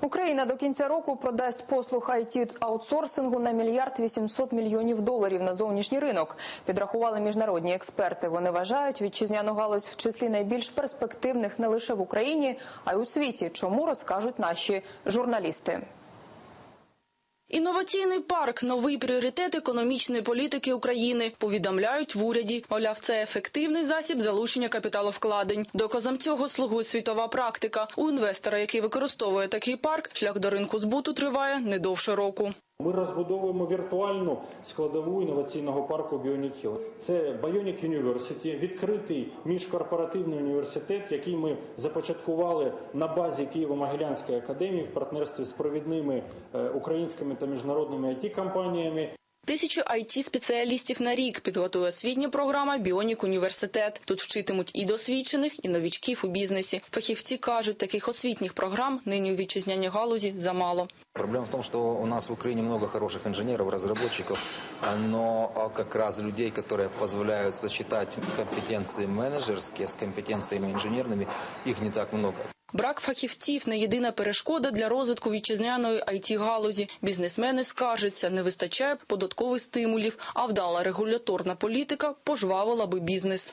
Україна до кінця року продасть послуг it аутсорсингу на мільярд 800 мільйонів доларів на зовнішній ринок. Підрахували міжнародні експерти. Вони вважають вітчизняну галузь в числі найбільш перспективних не лише в Україні, а й у світі. Чому розкажуть наші журналісти. Інноваційний парк новий пріоритет економічної політики України. Повідомляють в уряді. Оляв, це ефективний засіб залучення капіталовкладень. Доказом цього слугує світова практика. У інвестора, який використовує такий парк, шлях до ринку збуту триває не довше року. Ми розбудовуємо віртуальну складову інноваційного парку Bionic Hill. Це Bionic University, відкритий міжкорпоративний університет, який ми започаткували на базі Києво-Могилянської академії в партнерстві з провідними е, українськими та міжнародними it компаніями Тисячу it спеціалістів на рік підготує освітня програма Біонік Університет. Тут вчитимуть і досвідчених, і новічків у бізнесі. Фахівці кажуть, таких освітніх програм нині у вітчизняній галузі замало. Проблема в том, что у нас в Украине много хороших инженеров, разработчиков, а, но а, людей, которые позволяют сочетать компетенции менеджерские с компетенциями инженерными, их не так много. Брак фахівців не єдина перешкода для розвитку вітчизняної it галузі. Бізнесмени скаржаться, не вистачає податкових стимулів, а вдала регуляторна політика пожвавила би бізнес.